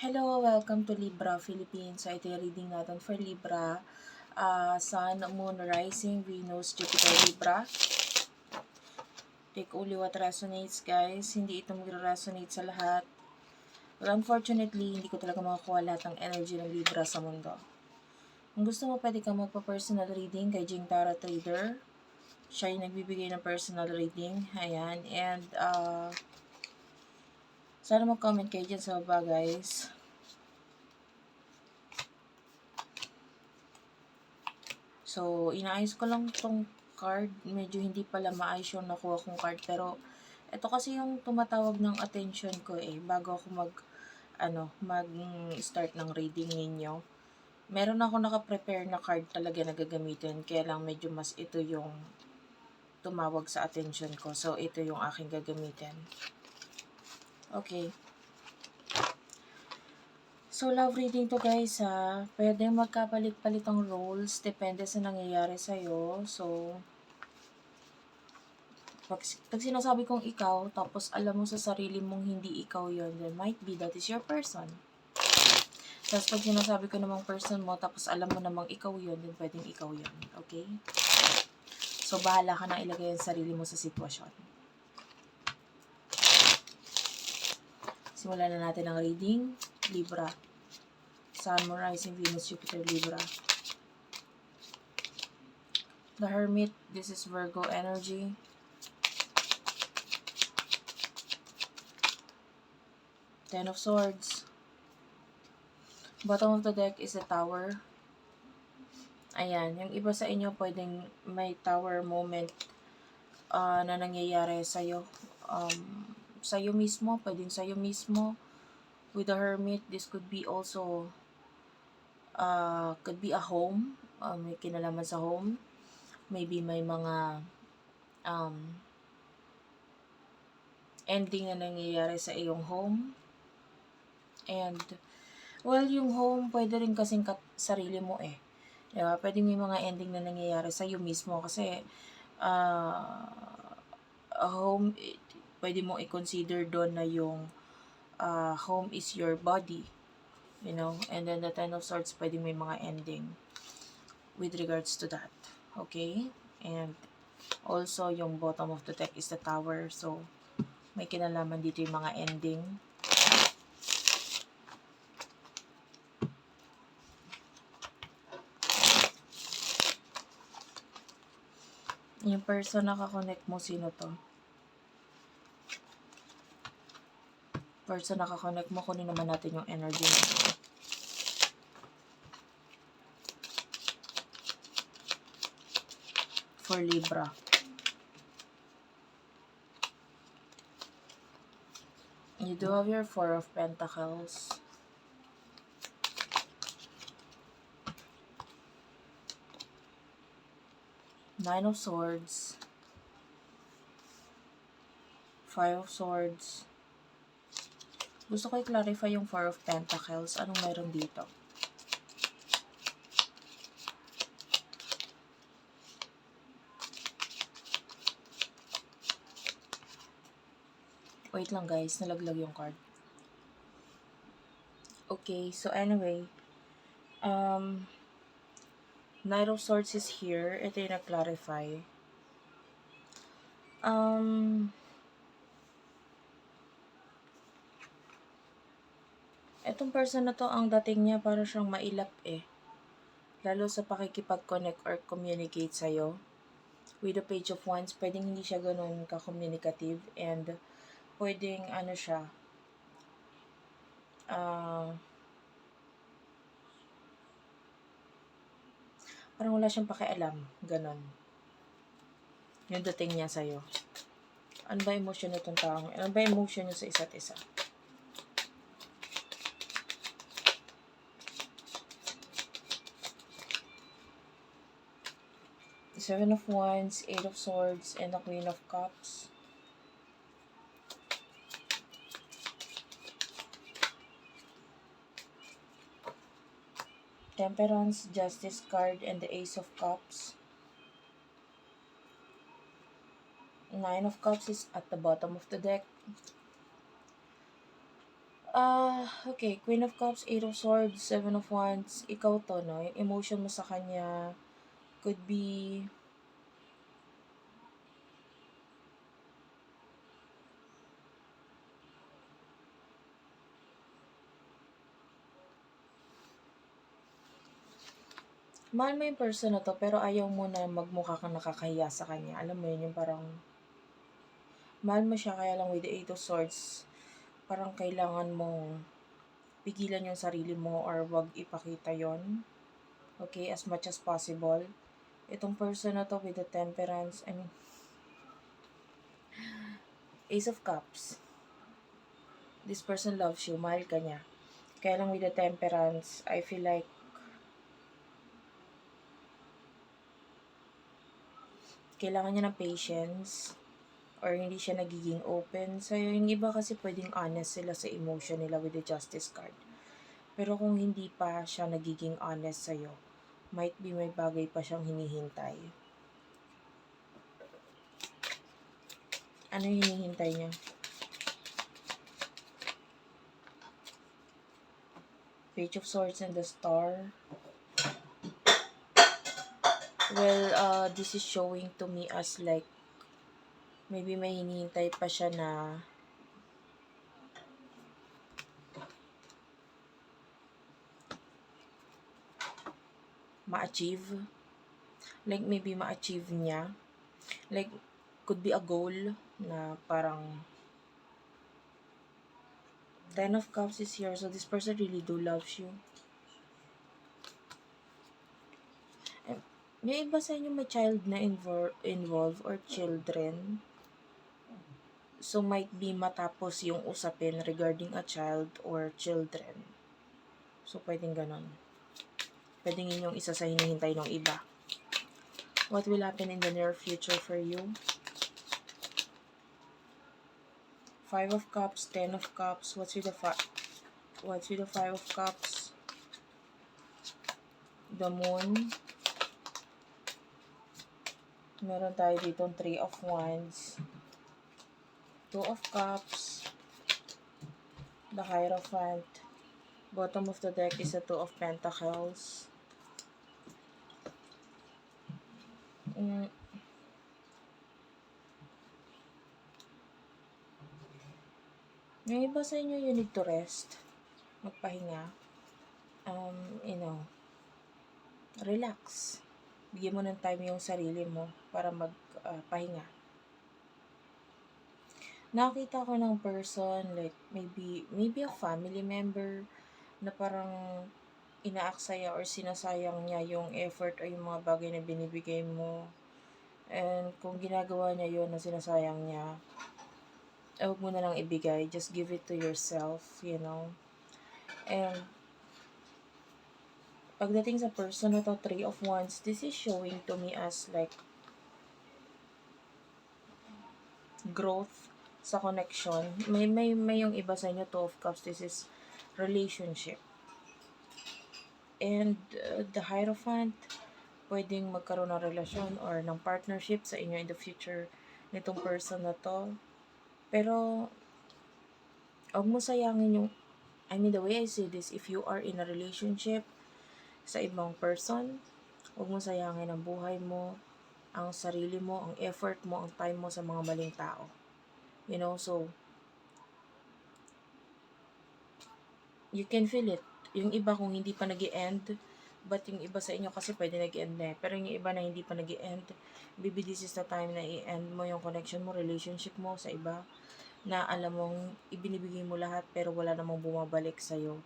Hello, welcome to Libra Philippines. So, ito yung reading natin for Libra. Uh, Sun, Moon, Rising, Venus, Jupiter, Libra. Take only what resonates, guys. Hindi ito mag-resonate sa lahat. But unfortunately, hindi ko talaga makakuha lahat ng energy ng Libra sa mundo. Kung gusto mo, pwede ka magpa-personal reading kay Jing Tara Trader. Siya yung nagbibigay ng personal reading. Ayan. And, uh, sana mag-comment kayo dyan sa baba, guys. So, inaayos ko lang tong card. Medyo hindi pala maayos yung nakuha kong card. Pero, ito kasi yung tumatawag ng attention ko eh. Bago ako mag, ano, mag-start ng reading ninyo. Meron ako naka-prepare na card talaga na gagamitin. Kaya lang medyo mas ito yung tumawag sa attention ko. So, ito yung aking gagamitin. Okay. So, love reading to guys ha. Pwede magkapalit-palit ang roles. Depende sa nangyayari sa'yo. So, pag, pag sinasabi kong ikaw, tapos alam mo sa sarili mong hindi ikaw yon then might be that is your person. Tapos pag sinasabi ko namang person mo, tapos alam mo namang ikaw yon then pwedeng ikaw yon Okay? So, bahala ka na ilagay ang sarili mo sa sitwasyon. Simulan na natin ang reading. Libra. Sun, Moon, Rising, Venus, Jupiter, Libra. The Hermit, this is Virgo energy. Ten of Swords. Bottom of the deck is the Tower. Ayan, yung iba sa inyo pwedeng may Tower moment uh, na nangyayari sa'yo. Um, sa'yo mismo, pwedeng sa'yo mismo. With the Hermit, this could be also uh, could be a home, uh, may kinalaman sa home. Maybe may mga um, ending na nangyayari sa iyong home. And, well, yung home, pwede rin kasing kat- sarili mo eh. Diba? Pwede may mga ending na nangyayari sa iyo mismo kasi uh, home, pwede mo i-consider doon na yung uh, home is your body you know, and then the Ten of Swords, pwede may mga ending with regards to that. Okay? And also, yung bottom of the deck is the Tower. So, may kinalaman dito yung mga ending. Yung person na kakonect mo, sino to? Person nakakonect mo, kunin naman natin yung energy mo. For Libra. You do have your Four of Pentacles. Nine of Swords. Five of Swords. Gusto ko i-clarify yung Four of Pentacles. Anong meron dito? Wait lang guys, nalaglag yung card. Okay, so anyway, um, Knight of Swords is here. Ito yung na-clarify. Um, Etong person na to, ang dating niya para siyang mailap eh. Lalo sa pakikipag-connect or communicate sa'yo. With the page of wands, pwedeng hindi siya ganun ka-communicative and pwedeng ano siya, uh, parang wala siyang pakialam, ganun. Yung dating niya sa'yo. Ano ba emotion nitong taong? Ano ba emotion niya sa isa't isa? Seven of Wands, Eight of Swords, and the Queen of Cups. Temperance, Justice card, and the Ace of Cups. Nine of Cups is at the bottom of the deck. Ah, okay. Queen of Cups, Eight of Swords, Seven of Wands. Ikaw to, no? Yung emotion mo sa kanya could be mahal mo yung person na to, pero ayaw mo na magmukha kang nakakahiya sa kanya. Alam mo yun, yung parang, mahal mo siya, kaya lang with the Eight of Swords, parang kailangan mong pigilan yung sarili mo or wag ipakita yon Okay, as much as possible. Itong person na to with the temperance, I mean, Ace of Cups. This person loves you, mahal ka niya. Kaya lang with the temperance, I feel like kailangan niya ng patience or hindi siya nagiging open. So, yung iba kasi pwedeng honest sila sa emotion nila with the justice card. Pero kung hindi pa siya nagiging honest sa'yo, might be may bagay pa siyang hinihintay. Ano yung hinihintay niya? Page of Swords and the Star. Well, uh, this is showing to me as like, maybe may hinihintay pa siya na ma-achieve. Like, maybe ma-achieve niya. Like, could be a goal na parang Ten of Cups is here, so this person really do loves you. Eh, May iba sa inyo may child na invol- involved or children. So, might be matapos yung usapin regarding a child or children. So, pwedeng ganon. Pwedeng yun yung isa sa hinihintay ng iba. What will happen in the near future for you? Five of Cups, Ten of Cups. What's with the five? What's with the Five of Cups? The Moon. Meron tayo dito Three of Wands. Two of Cups. The Hierophant. Bottom of the deck is the Two of Pentacles. Mm. Yung iba sa inyo, you need to rest. Magpahinga. Um, you know, relax. Bigyan mo ng time yung sarili mo para magpahinga. Nakita ko ng person, like, maybe, maybe a family member na parang inaaksaya or sinasayang niya yung effort o yung mga bagay na binibigay mo. And kung ginagawa niya yun na sinasayang niya, eh, huwag mo na lang ibigay. Just give it to yourself, you know. And, pagdating sa person na to, Three of Wands, this is showing to me as like, growth sa connection. May, may, may yung iba sa inyo, Two of Cups, this is relationship. And, uh, the Hierophant, pwedeng magkaroon ng relasyon or ng partnership sa inyo in the future nitong person na to. Pero, huwag mo sayangin yung, I mean, the way I say this, if you are in a relationship sa ibang person, huwag mo sayangin ang buhay mo, ang sarili mo, ang effort mo, ang time mo sa mga maling tao. You know, so, you can feel it. Yung iba kung hindi pa nag end but yung iba sa inyo kasi pwede nag-end na eh. Pero yung iba na hindi pa nag end maybe this is the time na i-end mo yung connection mo, relationship mo sa iba na alam mong ibinibigay mo lahat pero wala namang bumabalik sa'yo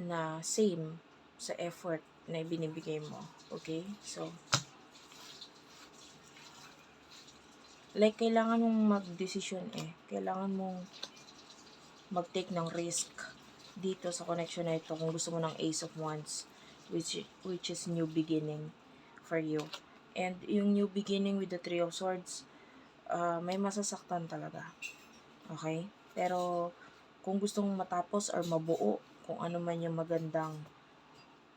na same sa effort na ibinibigay mo. Okay? So, like, kailangan mong mag-decision eh. Kailangan mong mag-take ng risk dito sa connection na ito kung gusto mo ng Ace of Wands which which is new beginning for you. And yung new beginning with the Three of Swords, uh, may masasaktan talaga. Okay? Pero kung gusto mong matapos or mabuo kung ano man yung magandang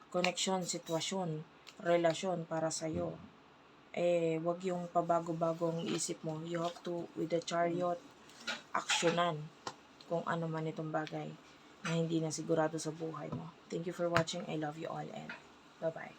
connection, sitwasyon, relasyon para sa'yo, eh, wag yung pabago-bagong isip mo. You have to, with the chariot, aksyonan kung ano man itong bagay na hindi na sigurado sa buhay mo. Thank you for watching. I love you all and bye-bye.